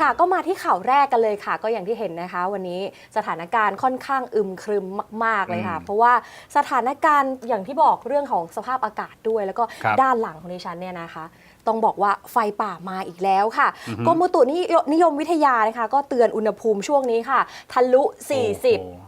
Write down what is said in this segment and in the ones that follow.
ค่ะก็มาที่ข่าวแรกกันเลยค่ะ ก็อย่างที่เห็นนะคะ วันนี้สถานการณ์ค่อนข้างอึมครึมมาก ๆเลยค่ะอืมเพราะว่าสถานการณ์อย่างที่บอกเรื่องของสภาพอากาศด้วย แล้วก็ครับด้านหลังของดิฉันเนี่ยนะคะ ต้องบอกว่าไฟป่ามาอีกแล้วค่ะอือฮึกรมอุตุนิยนิยมวิทยานะคะ ก็เตือนอุณหภูมิช่วงนี้ค่ะ ทะลุ โอ้โห40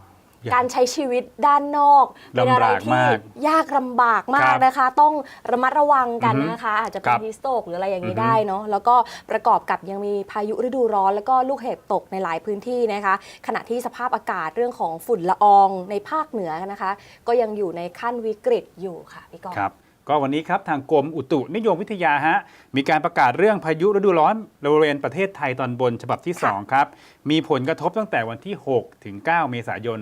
การใช้ชีวิตด้านนอกเป็นอะไรลำบากที่มากยากลำบากมาคกรับนะคะ ต้องระมัดระวังกันอือฮึนะคะ อาจจะเป็คนรับฮิสโตกหรืออะไรอย่างนี้อือฮึได้เนาะแล้วก็ประกอบกับยังมีพายุฤดูร้อน แล้วก็ลูกเห็บตกในหลายพื้นที่นะคะ ขณะที่สภาพอากาศเรื่องของฝุ่นละอองในภาคเหนือนะคะ ก็ยังอยู่ในขั้นวิกฤตอยู่ค่ะพี่กอล์ฟครับ ก็วันนี้ครับทางกรมอุตุนิยมวิทยาฮะมีการประกาศเรื่องพายุฤดูร้อนบริเวณประเทศไทยตอนบนฉบับที่ 2 ครับ มีผลกระทบตั้งแต่วันที่ 6 ถึง 9 เมษายน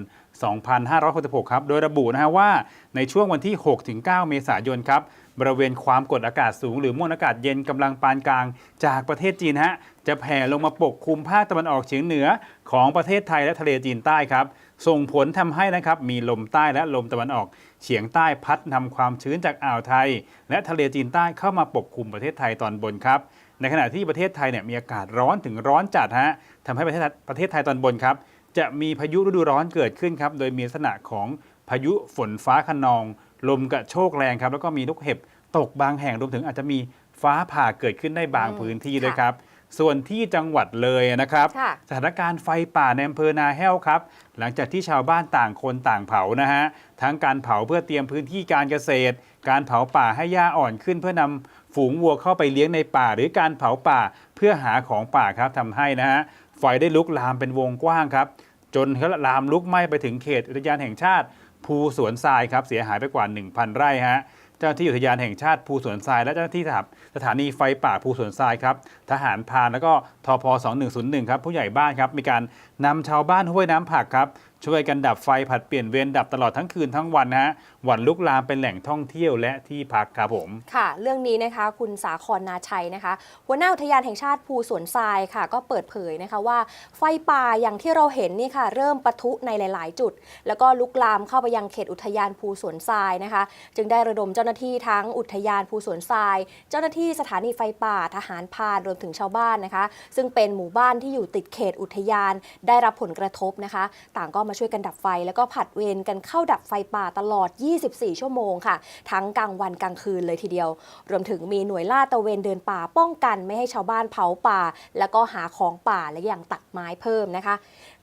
2566 ครับ โดยระบุนะฮะว่าในช่วงวันที่ 6 ถึง 9 เมษายนครับ บริเวณความกดอากาศสูง หรือมวลอากาศเย็นกำลังปานกลาง จากประเทศจีนฮะจะแผ่ลงมาปกคลุมภาคตะวันออกเฉียงเหนือของประเทศไทยและทะเลจีนใต้ครับ ส่งผลทำให้นะครับมีลมใต้และลมตะวันออกเฉียงใต้พัดนำความชื้นจากอ่าวไทย และทะเลจีนใต้เข้ามาปกคลุมประเทศไทยตอนบนครับในขณะที่ประเทศไทยเนี่ยมีอากาศร้อนถึงร้อนจัดฮะทำให้ประเทศประเทศไทยตอนบนครับ จะมีพายุฤดูร้อนเกิดขึ้นครับ โดยมีลักษณะของพายุฝนฟ้าคะนอง ลมกระโชกแรงครับแล้วก็มีลูกเห็บตกบางแห่งรวมถึงอาจจะมีฟ้าผ่าเกิดขึ้นได้บางอืมพื้นที่ค่ะด้วยครับ ส่วนที่จังหวัดเลยนะครับค่ะสถานการณ์ไฟป่าในอำเภอนาแห้วครับ หลังจากที่ชาวบ้านต่างคนต่างเผานะฮะทั้งการเผาเพื่อเตรียมพื้นที่การเกษตร การเผาป่าให้หญ้าอ่อนขึ้นเพื่อนำฝูงวัวเข้าไปเลี้ยงในป่า หรือการเผาป่าเพื่อหาของป่าครับทำให้นะฮะไฟได้ลุกลามเป็นวงกว้างครับ จนลามลุกไหม้ไปถึงเขตอุทยานแห่งชาติ ภูสวนทรายครับเสียหายไปกว่า 1,000 ไร่ฮะเจ้าที่อุทยานแห่งชาติภูสวนทราย และเจ้าหน้าที่สถาสถานีไฟป่าภูสวนทรายครับทหารพานแล้วก็ทพ2101ครับผู้ใหญ่บ้านครับมีการนำชาวบ้านห้วยน้ำผักครับ ช่วยกันดับไฟผัดเปลี่ยนเวรดับตลอดทั้งคืนทั้งวันนะฮะหวันลุกลามเป็นแหล่งท่องเที่ยวและที่พักครับผม ค่ะ เรื่องนี้นะคะ คุณสาครนาชัยนะคะ หัวหน้าอุทยานแห่งชาติภูสวนทรายค่ะ ก็เปิดเผยนะคะว่าไฟป่าอย่างที่เราเห็นนี่ค่ะ เริ่มปะทุในหลาย ๆ จุด แล้วก็ลุกลามเข้าไปยังเขตอุทยานภูสวนทรายนะคะ จึงได้ระดมเจ้าหน้าที่ทั้งอุทยานภูสวนทราย เจ้าหน้าที่สถานีไฟป่าทหารพานรวมถึงชาวบ้านนะคะ ซึ่งเป็นหมู่บ้านที่อยู่ติดเขตอุทยานได้รับผลกระทบนะคะ ต่างก็มาช่วยกันดับไฟ แล้วก็ผัดเวรกันเข้าดับไฟป่าตลอด 24 ชั่วโมงค่ะ ทั้งกลางวันกลางคืนเลยทีเดียว รวมถึงมีหน่วยล่าดตระเวนเดินป่าป้องกันไม่ให้ชาวบ้านเผาป่า แล้วก็หาของป่าและอย่างตัดไม้เพิ่มนะคะ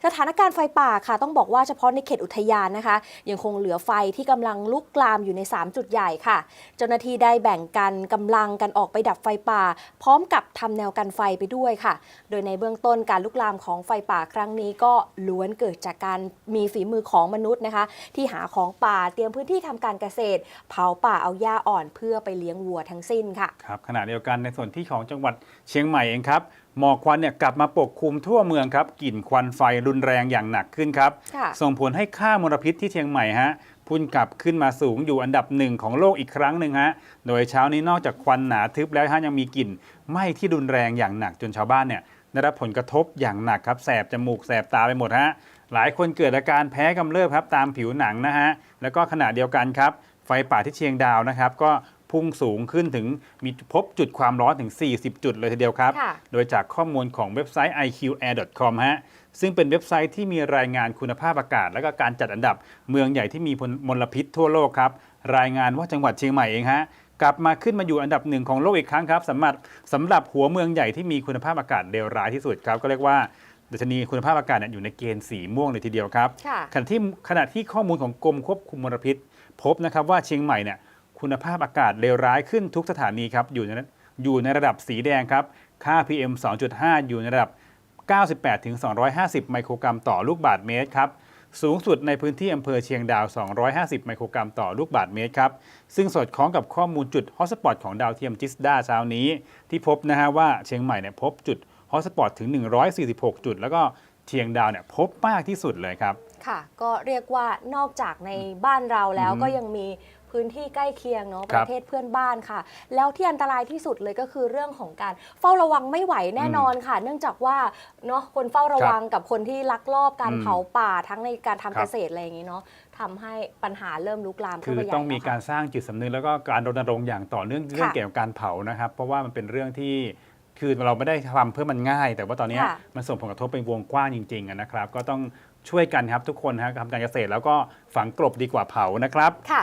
สถานการณ์ไฟป่าค่ะต้องบอกว่าเฉพาะในเขตอุทยานนะคะ ยังคงเหลือไฟที่กำลังลุกลามอยู่ใน 3 จุดใหญ่ค่ะ เจ้าหน้าที่ได้แบ่งกันกำลังกันออกไปดับไฟป่า พร้อมกับทำแนวกันไฟไปด้วยค่ะ โดยในเบื้องต้นการลุกลามของไฟป่าครั้งนี้ก็ล้วนเกิดจากการมีฝีมือของมนุษย์นะคะ ที่หาของป่าเตรียมพื้นที่ทำการเกษตร เผาป่าเอาหญ้าอ่อนเพื่อไปเลี้ยงวัวทั้งสิ้นค่ะครับขณะเดียวกันในส่วนที่ของจังหวัดเชียงใหม่เองครับหมอกควันเนี่ยกลับมาปกคลุมทั่วเมืองครับกลิ่นควันไฟรุนแรงอย่างหนักขึ้นครับค่ะส่งผลให้ค่ามลพิษที่เชียงใหม่ฮะพุ่นกลับขึ้นมาสูงอยู่อันดับหนึ่งของโลกอีกครั้งหนึ่งฮะโดยเช้านี้นอกจากควันหนาทึบแล้วฮะยังมีกลิ่นไหม้ที่รุนแรงอย่างหนักจนชาวบ้านเนี่ยได้รับผลกระทบอย่างหนักครับแสบจมูกแสบตาไปหมดฮะ หลายคนเกิดอาการแพ้กำเริบครับตามผิวหนังนะฮะแล้วก็ขณะเดียวกันครับ ไฟป่าที่เชียงดาวนะครับ ก็พุ่งสูงขึ้นถึงมีพบจุดความร้อนถึง 40 จุดเลยทีเดียวครับค่ะโดยจากข้อมูลของเว็บไซต์ iqair.com ฮะซึ่งเป็นเว็บไซต์ที่มีรายงานคุณภาพอากาศ และก็การจัดอันดับเมืองใหญ่ที่มีมลพิษทั่วโลกครับรายงานว่าจังหวัดเชียงใหม่เองฮะกลับมาขึ้นมาอยู่อันดับหนึ่งของโลกอีกครั้งครับสำหรับสำหรับหัวเมืองใหญ่ที่มีคุณภาพอากาศเลวร้ายที่สุดครับ ก็เรียกว่า ดัชนีคุณภาพอากาศเนี่ยอยู่ในเกณฑ์สีม่วงเลยทีเดียวครับค่ะขณะที่ขณะที่ข้อมูลของกรมควบคุมมลพิษ พบนะครับว่าเชียงใหม่เนี่ยคุณภาพอากาศเลวร้ายขึ้นทุกสถานีครับอยู่ในอยู่ในระดับสีแดงครับค่า PM 2.5 อยู่ในระดับ 98ถึง250 ไมโครกรัมต่อลูกบาศก์เมตรครับสูงสุดในพื้นที่อำเภอเชียงดาว 250 ไมโครกรัมต่อลูกบาศก์เมตรครับ ซึ่งสอดคล้องกับข้อมูลจุดฮอตสปอตของดาวเทียมจิสดาเช้านี้ ที่พบนะฮะว่าเชียงใหม่เนี่ยพบจุดฮ อตสปอตถึง 146 จุด แล้วก็เชียงดาวเนี่ยพบมากที่สุดเลยครับ ค่ะ ก็เรียกว่านอกจากในบ้านเราแล้วอือฮึก็ยังมีพื้นที่ใกล้เคียงเนาะคปรับระเทศเพื่อนบ้านค่ะ แล้วที่อันตรายที่สุดเลยก็คือเรื่องของการเฝ้าระวังไม่ไหวแน่นอนค่ะ เนื่องจากว่าเนาะคนเฝ้าระวังกับคนที่ลักลอบการอืมเผาป่าทั้งในการทำครับเกษตรอะไรอย่างนี้เนาะทำให้ปัญหาเริ่มลุกลามคืขึ้นอไปใหญ่ต้องมีแล้วการค่ะสร้างจิตสำนึกแล้วก็การรณรงค์อย่างต่อเนื่องเรื่องเกี่ยวกับการเผานะครับ เพราะว่ามันเป็นเรื่องที่ คือเราไม่ได้ทำเพื่อมันง่าย แต่ว่าตอนเนี้ยค่ะ มันส่งผลกระทบเป็นวงกว้างจริงๆอะนะครับ ก็ต้องช่วยกันครับทุกคนนะทำการเกษตรแล้วก็ฝังกลบดีกว่าเผานะครับ ค่ะ